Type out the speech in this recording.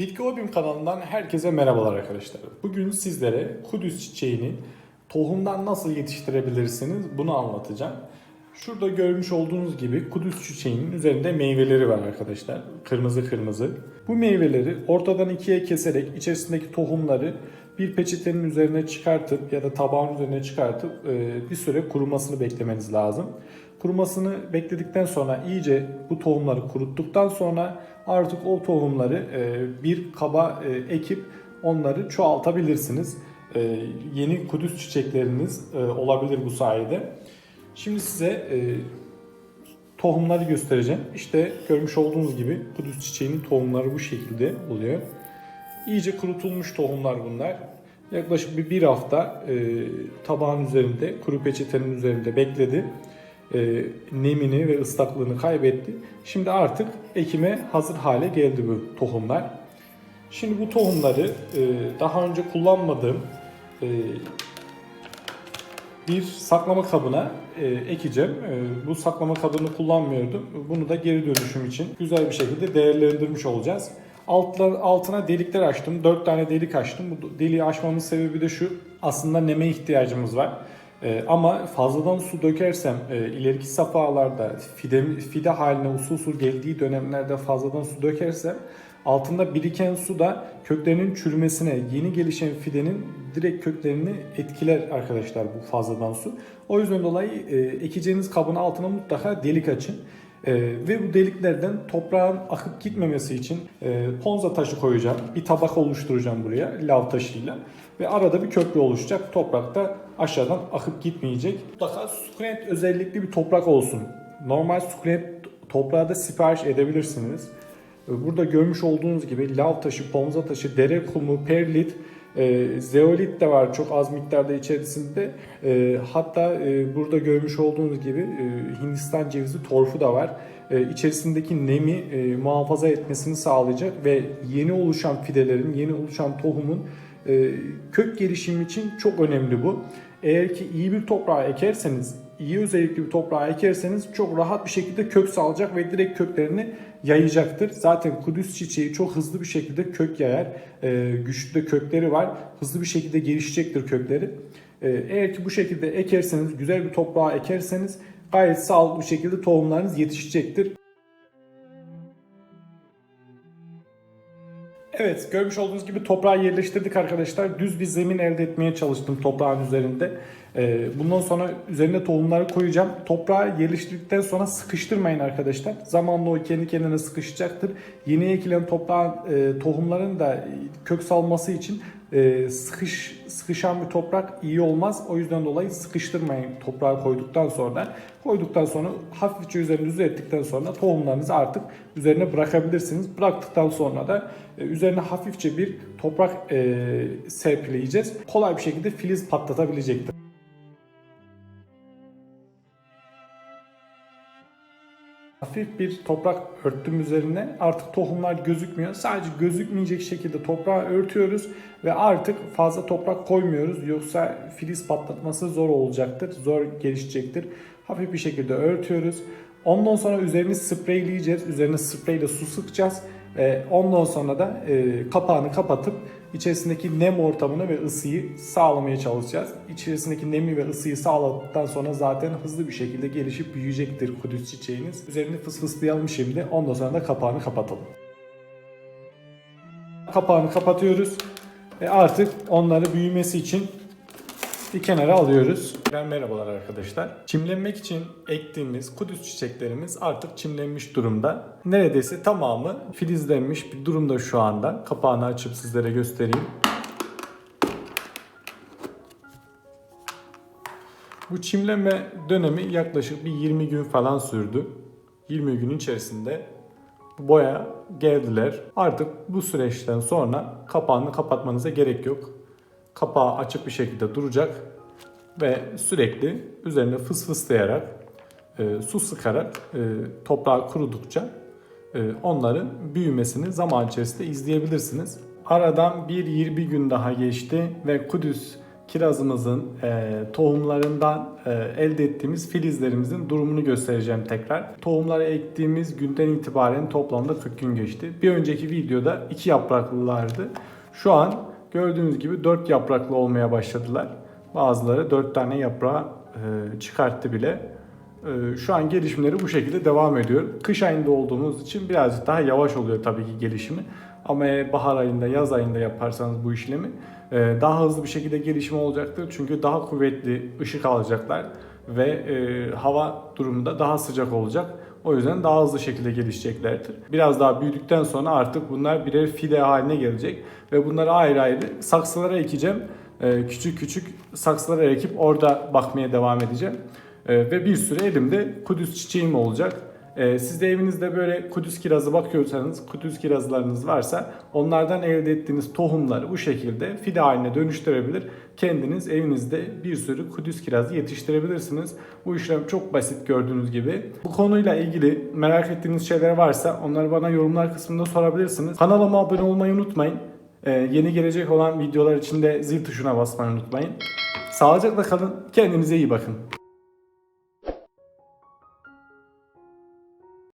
Bitki Hobim kanalından herkese merhabalar arkadaşlar. Bugün sizlere Kudüs çiçeğini tohumdan nasıl yetiştirebilirsiniz bunu anlatacağım. Şurada görmüş olduğunuz gibi Kudüs çiçeğinin üzerinde meyveleri var arkadaşlar. Kırmızı kırmızı. Bu meyveleri ortadan ikiye keserek içerisindeki tohumları bir peçetenin üzerine çıkartıp ya da tabağın üzerine çıkartıp e, bir süre kurumasını beklemeniz lazım. Kurumasını bekledikten sonra iyice bu tohumları kuruttuktan sonra artık o tohumları e, bir kaba e, ekip onları çoğaltabilirsiniz. Yeni kudüs çiçekleriniz olabilir bu sayede. Şimdi size e, tohumları göstereceğim. İşte görmüş olduğunuz gibi kudüs çiçeğinin tohumları bu şekilde oluyor. İyice kurutulmuş tohumlar bunlar. Yaklaşık bir, bir hafta e, tabağın üzerinde, kuru peçetenin üzerinde bekledi. E, nemini ve ıslaklığını kaybetti. Şimdi artık ekime hazır hale geldi bu tohumlar. Şimdi bu tohumları e, daha önce kullanmadığım e, bir saklama kabına e, ekeceğim. E, bu saklama kabını kullanmıyordum. Bunu da geri dönüşüm için güzel bir şekilde değerlendirmiş olacağız. Altlar, altına delikler açtım. 4 tane delik açtım. Bu deliği açmamın sebebi de şu. Aslında neme ihtiyacımız var. E, ama fazladan su dökersem e, ileriki safhalarda fide, fide haline usul usul geldiği dönemlerde fazladan su dökersem altında biriken su da köklerinin çürümesine, yeni gelişen fidenin direkt köklerini etkiler arkadaşlar bu fazladan su. O yüzden dolayı e, ekeceğiniz kabın altına mutlaka delik açın. E, ve bu deliklerden toprağın akıp gitmemesi için e, ponza taşı koyacağım. Bir tabak oluşturacağım buraya lav taşıyla. Ve arada bir köprü oluşacak. Toprakta aşağıdan akıp gitmeyecek. Mutlaka sukulent özellikli bir toprak olsun. Normal sukulent toprağı da sipariş edebilirsiniz. Burada görmüş olduğunuz gibi lav taşı, pomza taşı, dere kumu, perlit, e, zeolit de var çok az miktarda içerisinde. E, hatta e, burada görmüş olduğunuz gibi e, Hindistan cevizi torfu da var. E, içerisindeki nemi e, muhafaza etmesini sağlayacak ve yeni oluşan fidelerin, yeni oluşan tohumun kök gelişimi için çok önemli bu. Eğer ki iyi bir toprağa ekerseniz, iyi özellikli bir toprağa ekerseniz çok rahat bir şekilde kök salacak ve direkt köklerini yayacaktır. Zaten Kudüs çiçeği çok hızlı bir şekilde kök yayar. Ee, güçlü de kökleri var. Hızlı bir şekilde gelişecektir kökleri. Ee, eğer ki bu şekilde ekerseniz, güzel bir toprağa ekerseniz gayet sağlıklı bir şekilde tohumlarınız yetişecektir. Evet, görmüş olduğunuz gibi toprağı yerleştirdik arkadaşlar. Düz bir zemin elde etmeye çalıştım toprağın üzerinde. Ee, bundan sonra üzerine tohumları koyacağım. Toprağı yerleştirdikten sonra sıkıştırmayın arkadaşlar. Zamanla o kendi kendine sıkışacaktır. Yeni ekilen toprağın e, tohumların da kök salması için e, sıkış sıkışan bir toprak iyi olmaz. O yüzden dolayı sıkıştırmayın toprağı koyduktan sonra. Koyduktan sonra hafifçe üzerine düzelttikten sonra tohumlarınızı artık üzerine bırakabilirsiniz. Bıraktıktan sonra da e, üzerine hafifçe bir toprak e, serpileyeceğiz. Kolay bir şekilde filiz patlatabilecektir. Hafif bir toprak örttüm üzerine. Artık tohumlar gözükmüyor. Sadece gözükmeyecek şekilde toprağı örtüyoruz ve artık fazla toprak koymuyoruz. Yoksa filiz patlatması zor olacaktır. Zor gelişecektir. Hafif bir şekilde örtüyoruz. Ondan sonra üzerini spreyleyeceğiz. Üzerine spreyle su sıkacağız. Ondan sonra da e, kapağını kapatıp içerisindeki nem ortamını ve ısıyı sağlamaya çalışacağız. İçerisindeki nemi ve ısıyı sağladıktan sonra zaten hızlı bir şekilde gelişip büyüyecektir kudüs çiçeğiniz. Üzerini fısfıslayalım şimdi. Ondan sonra da kapağını kapatalım. Kapağını kapatıyoruz. Ve artık onları büyümesi için bir kenara alıyoruz. Ben merhabalar arkadaşlar. Çimlenmek için ektiğimiz kudüs çiçeklerimiz artık çimlenmiş durumda. Neredeyse tamamı filizlenmiş bir durumda şu anda. Kapağını açıp sizlere göstereyim. Bu çimlenme dönemi yaklaşık bir 20 gün falan sürdü. 20 gün içerisinde boya geldiler. Artık bu süreçten sonra kapağını kapatmanıza gerek yok kapağı açık bir şekilde duracak ve sürekli üzerine fıs fıslayarak e, su sıkarak e, toprağı kurudukça e, onların büyümesini zaman içerisinde izleyebilirsiniz. Aradan bir 20 gün daha geçti ve Kudüs kirazımızın e, tohumlarından e, elde ettiğimiz filizlerimizin durumunu göstereceğim tekrar. Tohumları ektiğimiz günden itibaren toplamda 40 gün geçti. Bir önceki videoda 2 yapraklılardı. Şu an gördüğünüz gibi 4 yapraklı olmaya başladılar. Bazıları 4 tane yaprağı e, çıkarttı bile. E, şu an gelişimleri bu şekilde devam ediyor. Kış ayında olduğumuz için birazcık daha yavaş oluyor tabii ki gelişimi. Ama bahar ayında, yaz ayında yaparsanız bu işlemi e, daha hızlı bir şekilde gelişim olacaktır. Çünkü daha kuvvetli ışık alacaklar ve hava durumunda daha sıcak olacak. O yüzden daha hızlı şekilde gelişeceklerdir. Biraz daha büyüdükten sonra artık bunlar birer fide haline gelecek ve bunları ayrı ayrı saksılara ekeceğim. E, küçük küçük saksılara ekip orada bakmaya devam edeceğim. E, ve bir süre elimde kudüs çiçeğim olacak. Ee, siz de evinizde böyle kudüs kirazı bakıyorsanız, kudüs kirazlarınız varsa onlardan elde ettiğiniz tohumları bu şekilde fide haline dönüştürebilir. Kendiniz evinizde bir sürü kudüs kirazı yetiştirebilirsiniz. Bu işlem çok basit gördüğünüz gibi. Bu konuyla ilgili merak ettiğiniz şeyler varsa onları bana yorumlar kısmında sorabilirsiniz. Kanalıma abone olmayı unutmayın. Ee, yeni gelecek olan videolar için de zil tuşuna basmayı unutmayın. Sağlıcakla kalın, kendinize iyi bakın.